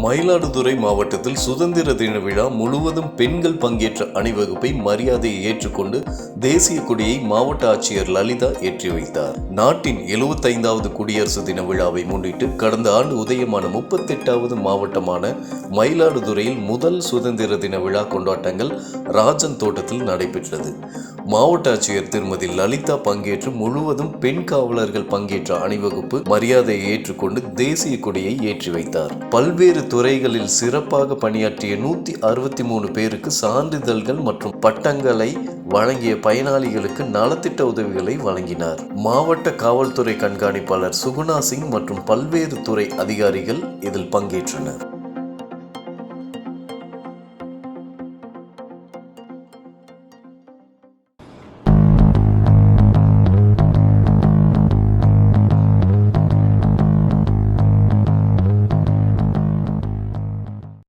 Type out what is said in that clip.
மயிலாடுதுறை மாவட்டத்தில் சுதந்திர தின விழா முழுவதும் பெண்கள் பங்கேற்ற அணிவகுப்பை மரியாதையை ஏற்றுக்கொண்டு தேசிய கொடியை மாவட்ட ஆட்சியர் லலிதா ஏற்றி வைத்தார். நாட்டின் 75வது குடியரசு தின விழாவை முன்னிட்டு கடந்த ஆண்டு உதயமான முப்பத்தெட்டாவது மாவட்டமான மயிலாடுதுறையில் முதல் சுதந்திர தின விழா கொண்டாட்டங்கள் ராஜன் தோட்டத்தில் நடைபெற்றது. மாவட்ட ஆட்சியர் திருமதி லலிதா பங்கேற்று முழுவதும் பெண் காவலர்கள் பங்கேற்ற அணிவகுப்பு மரியாதையை ஏற்றுக்கொண்டு தேசிய கொடியை ஏற்றி வைத்தார். பல்வேறு துறைகளில் சிறப்பாக பணியாற்றிய நூத்தி அறுபத்தி மூணு பேருக்கு சான்றிதழ்கள் மற்றும் பட்டங்களை வழங்கிய பயனாளிகளுக்கு நலத்திட்ட உதவிகளை வழங்கினார். மாவட்ட காவல்துறை கண்காணிப்பாளர் சுகுணா சிங் மற்றும் பல்வேறு துறை அதிகாரிகள் இதில் பங்கேற்றனர்.